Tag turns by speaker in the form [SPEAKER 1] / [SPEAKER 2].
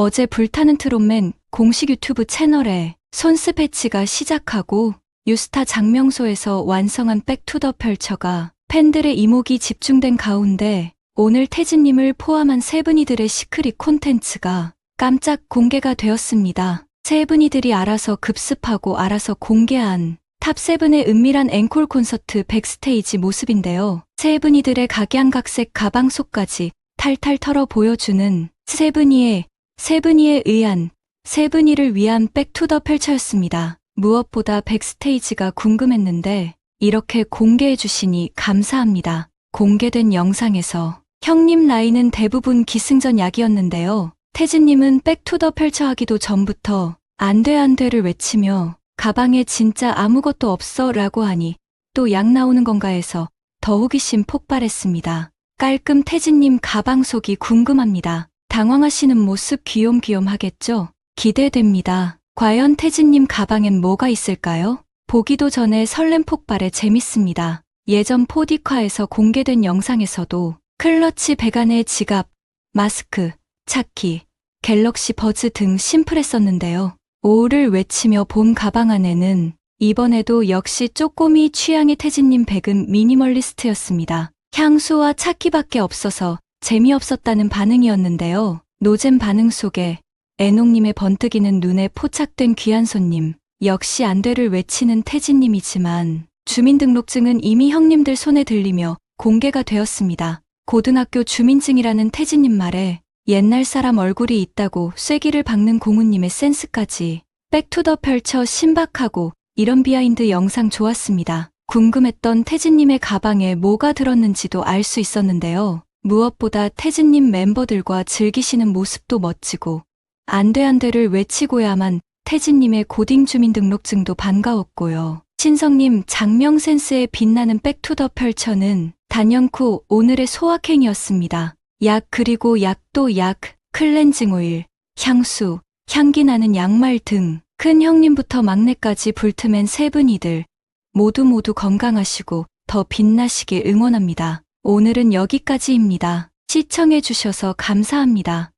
[SPEAKER 1] 어제 불타는 트롯맨 공식 유튜브 채널에 손스 패치가 시작하고 유스타 장명소에서 완성한 백투더 펼쳐가 팬들의 이목이 집중된 가운데 오늘 태진님을 포함한 세 분이들의 시크릿 콘텐츠가 깜짝 공개가 되었습니다. 세 분이들이 알아서 급습하고 알아서 공개한 탑세븐의 은밀한 앵콜 콘서트 백스테이지 모습인데요. 세 분이들의 각양각색 가방 속까지 탈탈 털어 보여주는 세븐이의 세븐이에 의한 세븐이를 위한 백투더 펼쳐였습니다. 무엇보다 백스테이지가 궁금했는데 이렇게 공개해 주시니 감사합니다. 공개된 영상에서 형님 라인은 대부분 기승전 약이었는데요. 태진님은 백투더 펼쳐 하기도 전부터 안돼 안 돼를 외치며 가방에 진짜 아무것도 없어 라고 하니 또 약 나오는 건가 해서 더 호기심 폭발했습니다. 깔끔 태진님 가방 속이 궁금합니다. 당황하시는 모습 귀염귀염 하겠죠? 기대됩니다. 과연 태진님 가방엔 뭐가 있을까요? 보기도 전에 설렘 폭발에 재밌습니다. 예전 포디카에서 공개된 영상에서도 클러치 배관의 지갑, 마스크, 차키, 갤럭시 버즈 등 심플했었는데요. 오를 외치며 본 가방 안에는 이번에도 역시 쪼꼬미 취향의 태진님 백은 미니멀리스트였습니다. 향수와 차키밖에 없어서 재미없었다는 반응이었는데요. 노잼 반응 속에 애농님의 번뜩이는 눈에 포착된 귀한 손님, 역시 안돼를 외치는 태진님이지만 주민등록증은 이미 형님들 손에 들리며 공개가 되었습니다. 고등학교 주민증이라는 태진님 말에 옛날 사람 얼굴이 있다고 쐐기를 박는 공우님의 센스까지 백투더 펼쳐 신박하고 이런 비하인드 영상 좋았습니다. 궁금했던 태진님의 가방에 뭐가 들었는지도 알 수 있었는데요. 무엇보다 태진님 멤버들과 즐기시는 모습도 멋지고 안돼 안돼를 외치고야만 태진님의 고딩 주민등록증도 반가웠고요. 신성님 장명 센스에 빛나는 백투더 펼쳐는 단연코 오늘의 소확행이었습니다. 약 그리고 약도 약, 클렌징 오일, 향수, 향기 나는 양말 등 큰 형님부터 막내까지 불틈엔 세 분이들 모두 모두 건강하시고 더 빛나시길 응원합니다. 오늘은 여기까지입니다. 시청해 주셔서 감사합니다.